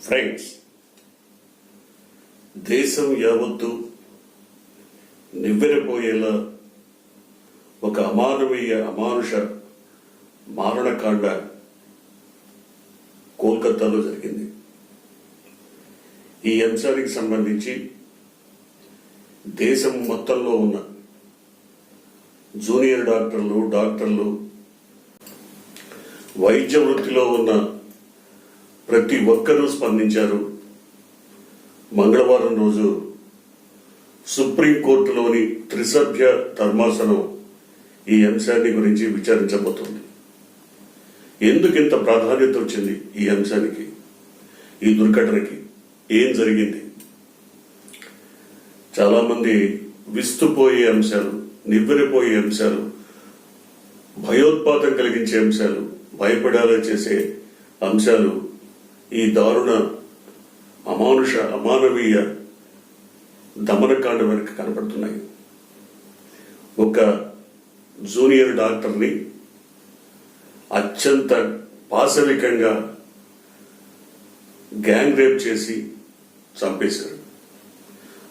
Friends దేశం యావత్తు నివ్వెరపోయేలా ఒక అమానవీయ అమానుష మారణకాండ కోల్కతాలో జరిగింది. ఈ అంశానికి సంబంధించి దేశం మొత్తంలో ఉన్న జూనియర్ డాక్టర్లు డాక్టర్లు వైద్య వృత్తిలో ఉన్న ప్రతి ఒక్కరూ స్పందించారు. మంగళవారం రోజు సుప్రీంకోర్టులోని త్రిసభ్య ధర్మాసనం ఈ అంశాన్ని గురించి విచారించబోతోంది. ఎందుకు ఇంత ప్రాధాన్యత వచ్చింది ఈ అంశానికి ఈ దుర్ఘటనకి? ఏం జరిగింది? చాలా మంది విస్తుపోయే అంశాలు నివ్వెరపోయే అంశాలు భయోత్పాతం కలిగించే అంశాలు భయపడేలా చేసే అంశాలు ఈ దారుణ అమానుష అమానవీయ దమనకాండ వెనక కనపడుతున్నాయి. ఒక జూనియర్ డాక్టర్ని అత్యంత పాశవికంగా గ్యాంగ్ రేప్ చేసి చంపేశారు.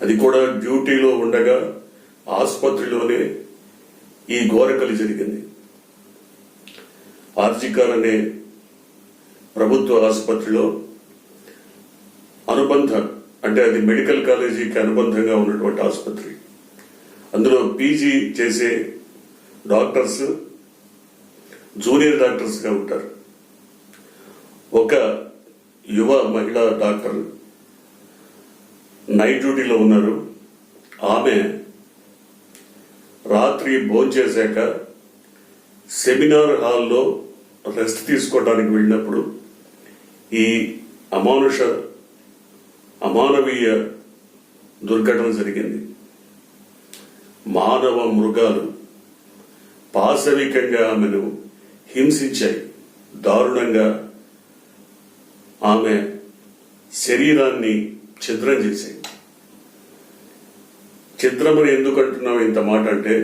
అది కూడా డ్యూటీలో ఉండగా ఆసుపత్రిలోనే ఈ ఘోరకలి జరిగింది. ఆర్జికార్ అనే ప్రభుత్వ ఆసుపత్రిలో అనుబంధ అంటే అది మెడికల్ కాలేజీకి అనుబంధంగా ఉన్నటువంటి ఆసుపత్రి. అందులో పీజీ చేసే డాక్టర్స్ జూనియర్ డాక్టర్స్గా ఉంటారు. ఒక యువ మహిళా డాక్టర్ నైట్ డ్యూటీలో ఉన్నారు. ఆమె రాత్రి భోంచేశాక సెమినార్ హాల్లో రెస్ట్ తీసుకోవడానికి వెళ్ళినప్పుడు ఈ అమానుష అమానవీయ దుర్ఘటన జరిగింది. మానవ మృగాలు పాశవికంగా ఆమెను హింసించాయి దారుణంగా ఆమె శరీరాన్ని ఛిద్రం చేశాయి ఛిద్రమని ఎందుకు అంటున్నాం ఇంత మాట అంటే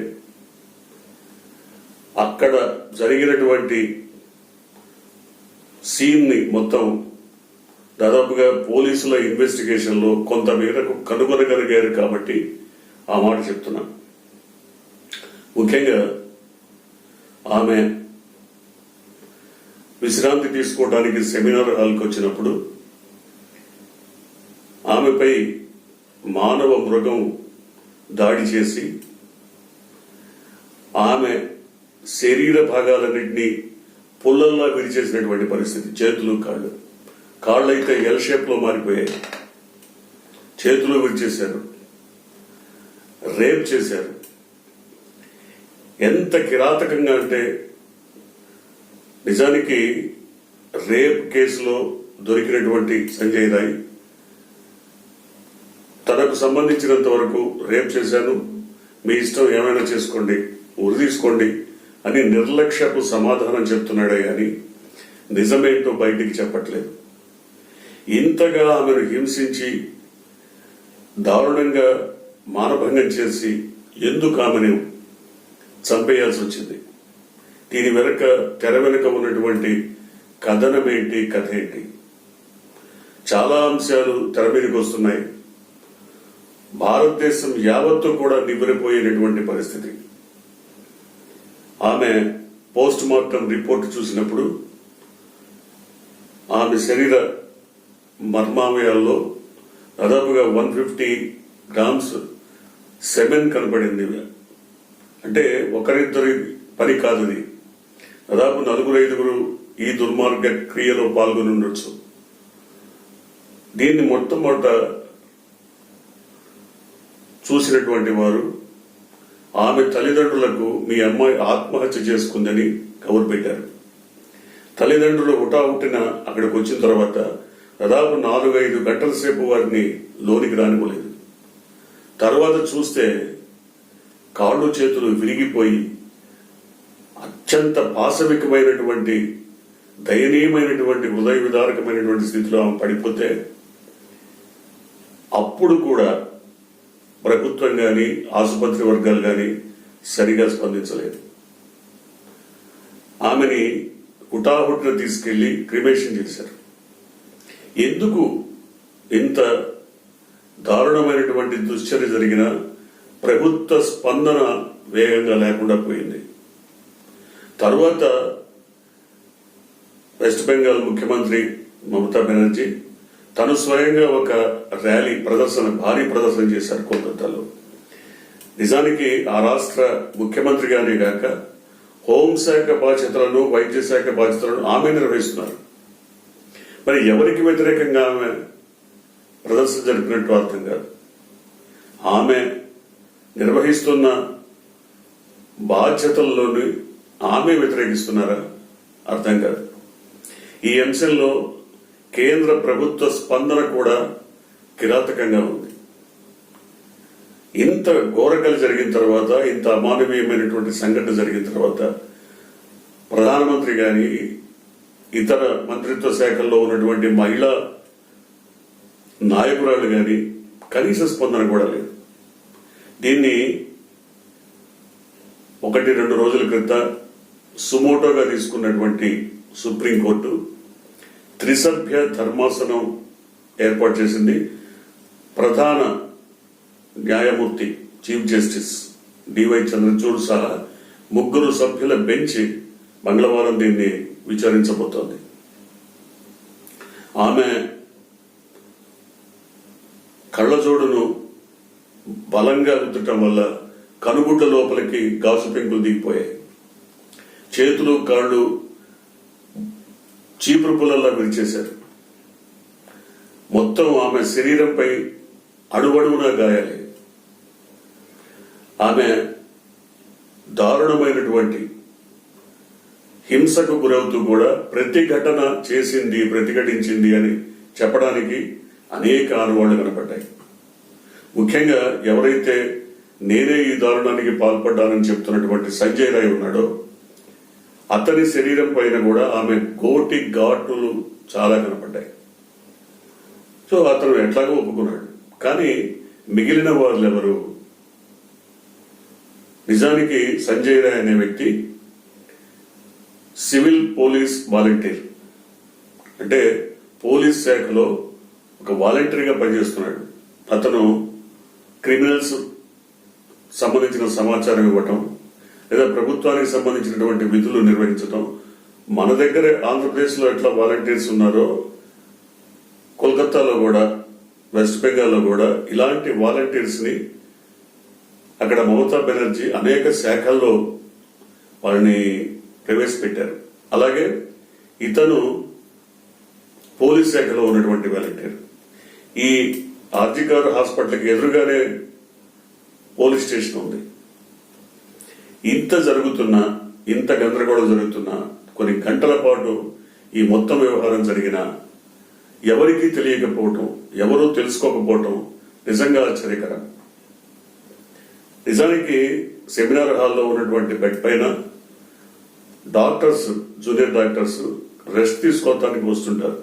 అక్కడ జరిగినటువంటి సీన్ని మొత్తం దాదాపుగా పోలీసుల ఇన్వెస్టిగేషన్లో కొంత మేరకు కనుగొనగలిగారు కాబట్టి ఆ మాట చెప్తున్నా. ముఖ్యంగా ఆమె విశ్రాంతి తీసుకోవడానికి సెమినార్ హాల్కి వచ్చినప్పుడు ఆమెపై మానవ మృగం దాడి చేసి ఆమె శరీర భాగాలన్నింటినీ పుల్లల్లా విరిచేసినటువంటి పరిస్థితి. చేతులు కాళ్ళు. కాళ్ళు అయితే ఎల్ షేప్లో మారిపోయాయి. చేతులు విరిచేశారు. రేప్ చేశారు. ఎంత కిరాతకంగా అంటే నిజానికి రేప్ కేసులో దొరికినటువంటి సంజయ్ రాయ్ తనకు సంబంధించినంత వరకు రేప్ చేశాను మీ ఇష్టం ఏమైనా చేసుకోండి ఉరి తీసుకోండి అని నిర్లక్ష్యపు సమాధానం చెప్తున్నాడే అని నిజమేంటో బయటికి చెప్పట్లేదు. ఇంతగా ఆమెను హింసించి దారుణంగా మానభంగం చేసి ఎందుకు ఆమెను చంపేయాల్సి వచ్చింది? దీని వెనక తెర వెనుక ఉన్నటువంటి కథనం ఏంటి కథ ఏంటి చాలా అంశాలు తెర మీదకి వస్తున్నాయి. భారతదేశం యావత్తు కూడా నివ్వరిపోయేటటువంటి పరిస్థితి. ఆమె పోస్ట్ మార్టం రిపోర్ట్ చూసినప్పుడు ఆమె శరీర మర్మావయాల్లో దాదాపుగా వన్ ఫిఫ్టీ గ్రామ్స్ సెమెన్ కనపడింది. అంటే ఒకరిద్దరి పని కాదు ఇది దాదాపు నలుగురు ఐదుగురు ఈ దుర్మార్గ క్రియలో పాల్గొని ఉండొచ్చు దీన్ని మొట్టమొదట చూసినటువంటి వారు ఆమె తల్లిదండ్రులకు మీ అమ్మాయి ఆత్మహత్య చేసుకుందని కబురు పెట్టారు. తల్లిదండ్రులు హుటాహుటిన అక్కడికి వచ్చిన తర్వాత దాదాపు నాలుగు ఐదు గంటల సేపు వారిని లోనికి రానివ్వలేదు. తర్వాత చూస్తే కాళ్ళు చేతులు విరిగిపోయి అత్యంత పాశవికమైనటువంటి దయనీయమైనటువంటి హృదయ విదారకమైనటువంటి స్థితిలో ఆమె పడిపోతే అప్పుడు కూడా ప్రభుత్వం కానీ ఆసుపత్రి వర్గాలు కానీ సరిగా స్పందించలేదు. ఆమెని హుటాహుటిన తీసుకెళ్ళి క్రిమేషన్ చేశారు. ఎందుకు ఇంత దారుణమైనటువంటి దుశ్చర్య జరిగిన ప్రభుత్వ స్పందన వేగంగా లేకుండా పోయింది? తర్వాత వెస్ట్ బెంగాల్ ముఖ్యమంత్రి మమతా బెనర్జీ తను స్వయంగా ఒక ర్యాలీ ప్రదర్శన భారీ ప్రదర్శన చేశారు కోల్కతాలో. నిజానికి ఆ రాష్ట్ర ముఖ్యమంత్రిగానే కాక హోంశాఖ బాధ్యతలను వైద్య శాఖ బాధ్యతలను ఆమె నిర్వహిస్తున్నారు. మరి ఎవరికి వ్యతిరేకంగా ఆమె ప్రదర్శన జరిపినట్టు అర్థం కాదు. ఆమె నిర్వహిస్తున్న బాధ్యతల్లోని ఆమె వ్యతిరేకిస్తున్నారా? అర్థం కాదు. ఈ అంశంలో కేంద్ర ప్రభుత్వ స్పందన కూడా కిరాతకంగా ఉంది. ఇంత ఘోరకలు జరిగిన తర్వాత ఇంత అమానవీయమైనటువంటి సంఘటన జరిగిన తర్వాత ప్రధానమంత్రి గాని ఇతర మంత్రిత్వ శాఖల్లో ఉన్నటువంటి మహిళా నాయకురాలు గాని కనీస స్పందన కూడా లేదు. దీన్ని ఒకటి రెండు రోజుల క్రితం సుమోటోగా తీసుకున్నటువంటి సుప్రీంకోర్టు త్రిసభ్య ధర్మాసనం ఏర్పాటు చేసింది. ప్రధాన న్యాయమూర్తి చీఫ్ జస్టిస్ డివై చంద్రచూడ్ సహా ముగ్గురు సభ్యుల బెంచ్ మంగళవారం దీన్ని విచారించబోతోంది. ఆమె కళ్ళజోడును బలంగా రుద్దటం వల్ల కనుగుడ్ల లోపలికి గాజు పెంకులు దిగిపోయాయి. చేతులు కాళ్ళు చీపురు పుల్లల్లా విరిచేశారు. మొత్తం ఆమె శరీరంపై అడుగడుగునా గాయాలి. ఆమె దారుణమైనటువంటి హింసకు గురవుతూ కూడా ప్రతిఘటన చేసింది ప్రతిఘటించింది అని చెప్పడానికి అనేక ఆనవాళ్ళు కనపడ్డాయి. ముఖ్యంగా ఎవరైతే నేనే ఈ దారుణానికి పాల్పడ్డానని చెప్తున్నటువంటి సంజయ్ రాయ్ ఉన్నాడో అతని శరీరం పైన కూడా ఆమె గోటి ఘాటులు చాలా కనపడ్డాయి. సో అతను ఎట్లాగో ఒప్పుకున్నాడు. కానీ మిగిలిన వాళ్ళు ఎవరు నిజానికి సంజయ్ రాయ్ అనే వ్యక్తి సివిల్ పోలీస్ వాలంటీర్. అంటే పోలీస్ శాఖలో ఒక వాలంటీర్గా పనిచేస్తున్నాడు. అతను క్రిమినల్స్ సంబంధించిన సమాచారం ఇవ్వటం లేదా ప్రభుత్వానికి సంబంధించినటువంటి విధులు నిర్వహించడం మన దగ్గర ఆంధ్రప్రదేశ్లో ఎట్లా వాలంటీర్స్ ఉన్నారో కోల్కతాలో కూడా వెస్ట్ బెంగాల్లో కూడా ఇలాంటి వాలంటీర్స్ని అక్కడ మమతా బెనర్జీ అనేక శాఖల్లో వాళ్ళని ప్రవేశపెట్టారు. అలాగే ఇతను పోలీస్ శాఖలో ఉన్నటువంటి వాలంటీర్. ఈ ఆర్జికార్ హాస్పిటల్కి ఎదురుగానే పోలీస్ స్టేషన్ ఉంది. ఇంత జరుగుతున్నా ఇంత గందరగోళం జరుగుతున్నా కొన్ని గంటల పాటు ఈ మొత్తం వ్యవహారం జరిగినా ఎవరికీ తెలియకపోవటం ఎవరూ తెలుసుకోకపోవటం నిజంగా ఆశ్చర్యకరం. నిజానికి సెమినార్ హాల్లో ఉన్నటువంటి బెడ్ పైన డాక్టర్స్ జూనియర్ డాక్టర్స్ రెస్ట్ తీసుకోవటానికి వస్తుంటారు.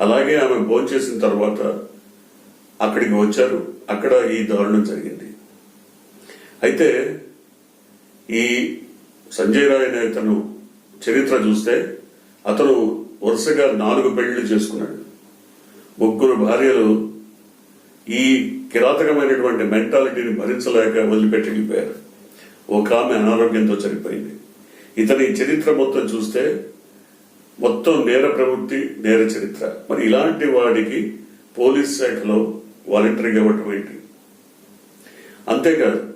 అలాగే ఆమె భోంచేసిన తర్వాత అక్కడికి వచ్చారు. అక్కడ ఈ దారుణం జరిగింది. అయితే ఈ సంజయ్ రాయ్ అనే అతను చరిత్ర చూస్తే అతను వరుసగా నాలుగు పెళ్ళి చేసుకున్నాడు. ముగ్గురు భార్యలు ఈ కిరాతకమైనటువంటి మెంటాలిటీని భరించలేక వదిలిపెట్టి ఒక ఆమె అనారోగ్యంతో చనిపోయింది. ఇతని చరిత్ర మొత్తం చూస్తే మొత్తం నేర ప్రవృత్తి నేర చరిత్ర. మరి ఇలాంటి వాడికి పోలీస్ శాఖలో వాలంటరీగా ఇవ్వటం ఏంటి? అంతేకాదు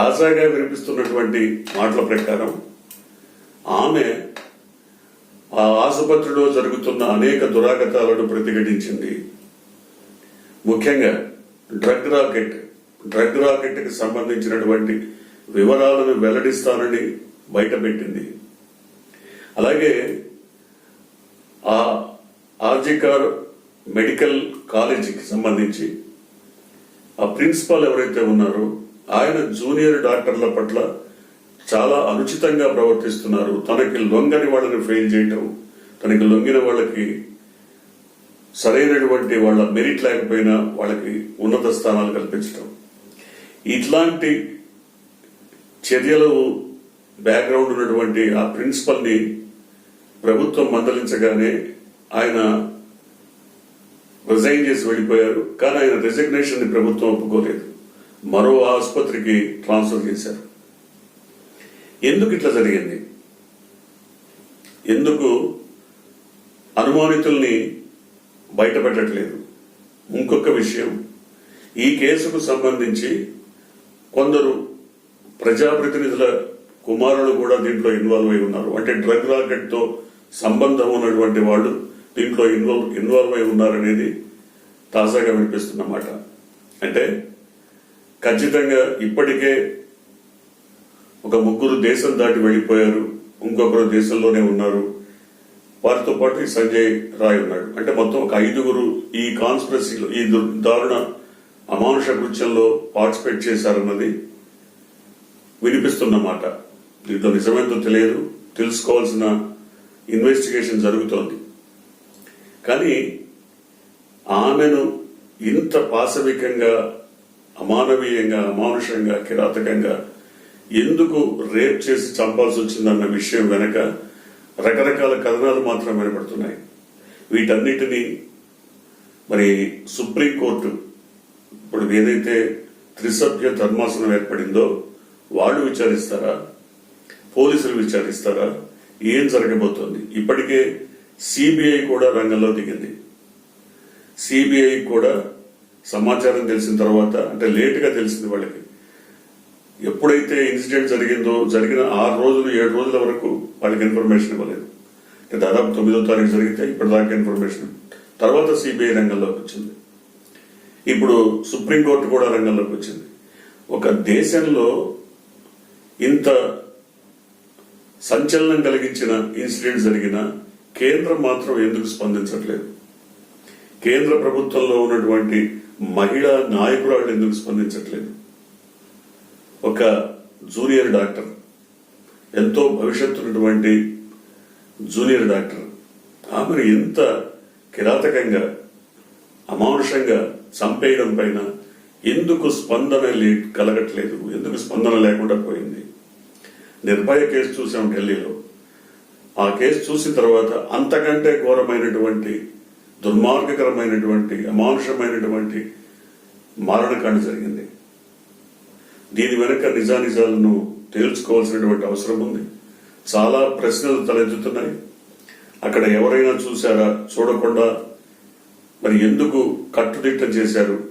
తాజాగా వినిపిస్తున్నటువంటి మాటల ప్రకారం ఆమె ఆ ఆసుపత్రిలో జరుగుతున్న అనేక దురాగతాలను ప్రతిఘటించింది. ముఖ్యంగా డ్రగ్ రాకెట్ డ్రగ్ రాకెట్కి సంబంధించినటువంటి వివరాలను వెల్లడిస్తానని బయటపెట్టింది. అలాగే ఆ ఆర్జికార్ మెడికల్ కాలేజీకి సంబంధించి ఆ ప్రిన్సిపాల్ ఎవరైతే ఉన్నారో ఆయన జూనియర్ డాక్టర్ల పట్ల చాలా అనుచితంగా ప్రవర్తిస్తున్నారు. తనకి లొంగని వాళ్ళని ఫెయిల్ చేయటం తనకి లొంగిన వాళ్ళకి సరైనటువంటి వాళ్ళ మెరిట్ లేకపోయినా వాళ్ళకి ఉన్నత స్థానాలు కల్పించడం ఇట్లాంటి చర్యలు బ్యాక్గ్రౌండ్ ఉన్నటువంటి ఆ ప్రిన్సిపల్ని ప్రభుత్వం మందలించగానే ఆయన రిజైన్ చేసి వెళ్ళిపోయారు. కానీ ఆయన రిజిగ్నేషన్ని ప్రభుత్వం ఒప్పుకోలేదు. మరో ఆసుపత్రికి ట్రాన్స్ఫర్ చేశారు. ఎందుకు ఇట్లా జరిగింది? ఎందుకు అనుమానితుల్ని బయట పెట్టట్లేదు? ఇంకొక విషయం ఈ కేసుకు సంబంధించి కొందరు ప్రజాప్రతినిధుల కుమారులు కూడా దీంట్లో ఇన్వాల్వ్ అయి ఉన్నారు. అంటే డ్రగ్ రాకెట్తో సంబంధం ఉన్నటువంటి వాళ్ళు దీంట్లో ఇన్వాల్వ్ ఇన్వాల్వ్ అయి ఉన్నారనేది తాజాగా వినిపిస్తున్నమాట అంటే ఖచ్చితంగా ఇప్పటికే ఒక ముగ్గురు దేశం దాటి వెళ్ళిపోయారు ఇంకొకరు దేశంలోనే ఉన్నారు. వారితో పాటు సంజయ్ రాయ్ ఉన్నాడు. అంటే మొత్తం ఒక ఐదుగురు ఈ కాన్స్పిరసీలో ఈ దారుణ అమానుష కృత్యంలో పార్టిసిపేట్ చేశారన్నది వినిపిస్తున్నమాట దీంట్లో నిజమేంతో తెలియదు. తెలుసుకోవాల్సిన ఇన్వెస్టిగేషన్ జరుగుతోంది. కానీ ఆమెను ఇంత పాశవికంగా అమానవీయంగా అమానుషంగా కిరాతకంగా ఎందుకు రేప్ చేసి చంపాల్సి వచ్చిందన్న విషయం వెనక రకరకాల కథనాలు మాత్రం వినపడుతున్నాయి. వీటన్నిటినీ మరి సుప్రీంకోర్టు ఇప్పుడు ఏదైతే త్రిసభ్య ధర్మాసనం ఏర్పడిందో వాళ్ళు విచారిస్తారా? పోలీసులు విచారిస్తారా? ఏం జరగబోతోంది? ఇప్పటికే సిబిఐ కూడా రంగంలో దిగింది. సిబిఐ కూడా సమాచారం తెలిసిన తర్వాత అంటే లేటుగా తెలిసింది వాళ్ళకి. ఎప్పుడైతే ఇన్సిడెంట్ జరిగిందో జరిగిన ఆరు రోజులు ఏడు రోజుల వరకు వాళ్ళకి ఇన్ఫర్మేషన్ ఇవ్వలేదు. అంటే దాదాపు తొమ్మిదో తారీఖు జరిగితే ఇప్పటిదాకా ఇన్ఫర్మేషన్. తర్వాత సిబిఐ రంగంలోకి వచ్చింది. ఇప్పుడు సుప్రీంకోర్టు కూడా రంగంలోకి వచ్చింది. ఒక దేశంలో ఇంత సంచలనం కలిగించిన ఇన్సిడెంట్ జరిగిన కేంద్రం మాత్రం ఎందుకు స్పందించట్లేదు? కేంద్ర ప్రభుత్వంలో ఉన్నటువంటి మహిళా నాయకురాళ్ళు ఎందుకు స్పందించట్లేదు? ఒక జూనియర్ డాక్టర్ ఎంతో భవిష్యత్తు ఉన్నటువంటి జూనియర్ డాక్టర్ ఆమెను ఎంత కిరాతకంగా అమానుషంగా చంపేయడం పైన ఎందుకు స్పందన కలగట్లేదు? ఎందుకు స్పందన లేకుండా పోయింది? నిర్భయ కేసు చూసాం ఢిల్లీలో. ఆ కేసు చూసిన తర్వాత అంతకంటే ఘోరమైనటువంటి దుర్మార్గకరమైనటువంటి అమానుషమైనటువంటి మారణకాండ జరిగింది. దీని వెనుక నిజానిజాలను తేల్చుకోవాల్సినటువంటి అవసరం ఉంది. చాలా ప్రశ్నలు తలెత్తుతున్నాయి. అక్కడ ఎవరైనా చూశారా? చూడకుండా మరి ఎందుకు కట్టుదిట్టం చేశారు?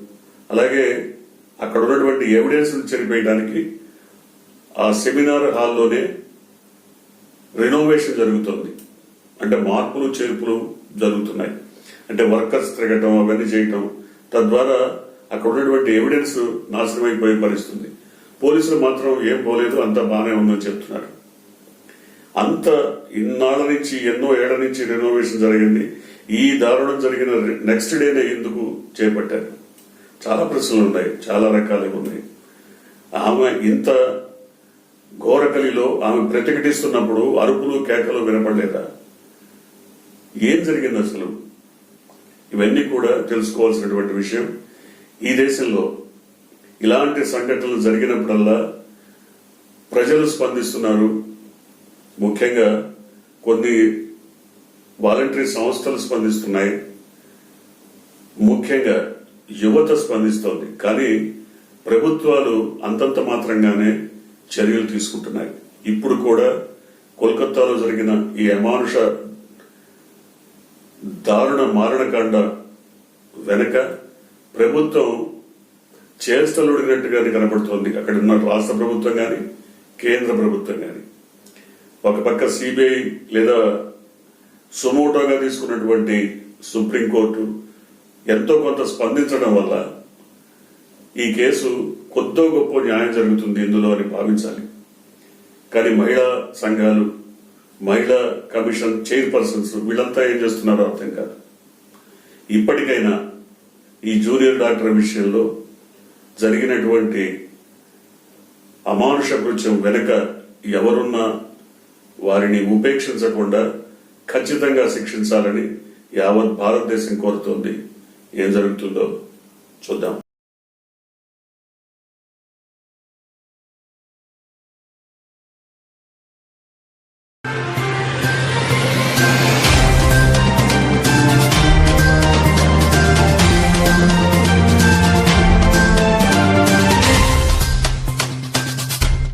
అలాగే అక్కడ ఉన్నటువంటి ఎవిడెన్స్ చెరిపేయడానికి ఆ సెమినార్ హాల్లోనే రెనోవేషన్ జరుగుతుంది. అంటే మార్పులు చేర్పులు జరుగుతున్నాయి. అంటే వర్కర్స్ తిరగటం అవన్నీ చేయటం తద్వారా అక్కడ ఉన్నటువంటి ఎవిడెన్స్ నాశనం అయిపోయే పరిస్థితుంది. పోలీసులు మాత్రం ఏం పోలేదు అంత బాగానే ఉందని చెప్తున్నారు. అంత ఇన్నాళ్ళ నుంచి ఎన్నో ఏళ్ళ నుంచి రెనోవేషన్ జరిగింది. ఈ దారుణం జరిగిన నెక్స్ట్ డేనే ఎందుకు చేపట్టారు? చాలా ప్రశ్నలు ఉన్నాయి చాలా రకాలు ఉన్నాయి. ఆమె ఇంత ఘోరకలిలో ఆమె ప్రతిఘటిస్తున్నప్పుడు అరుపులు కేకలు వినపడలేదా? ఏం జరిగింది అసలు? ఇవన్నీ కూడా తెలుసుకోవాల్సినటువంటి విషయం ఈ దేశంలో. ఇలాంటి సంఘటనలు జరిగినప్పుడల్లా ప్రజలు స్పందిస్తున్నారు. ముఖ్యంగా కొన్ని వాలంటరీ సంస్థలు స్పందిస్తున్నాయి. ముఖ్యంగా యువత స్పందిస్తోంది. కానీ ప్రభుత్వాలు అంతంత మాత్రంగానే చర్యలు తీసుకుంటున్నాయి. ఇప్పుడు కూడా కోల్కతాలో జరిగిన ఈ అమానుష దారుణ మారణకాండ వెనక ప్రభుత్వం చేష్టలుడినట్టుగానే కనబడుతోంది అక్కడ ఉన్న రాష్ట్ర ప్రభుత్వం కానీ కేంద్ర ప్రభుత్వం కానీ ఒక పక్క సిబిఐ లేదా సుమోటోగా తీసుకున్నటువంటి సుప్రీంకోర్టు ఎంతో కొంత స్పందించడం వల్ల ఈ కేసు కొద్దో గొప్ప న్యాయం జరుగుతుంది. ఇందులో అని భావించాలి. కానీ మహిళా సంఘాలు మహిళా కమిషన్ చైర్పర్సన్స్ వీళ్ళంతా ఏం చేస్తున్నారో అర్థం కాదు. ఇప్పటికైనా ఈ జూనియర్ డాక్టర్ విషయంలో జరిగినటువంటి అమానుష కృత్యం వెనుక ఎవరున్నా వారిని ఉపేక్షించకుండా ఖచ్చితంగా శిక్షించాలని యావత్ భారతదేశం కోరుతోంది. ఏం జరుగుతుందో చూద్దాం.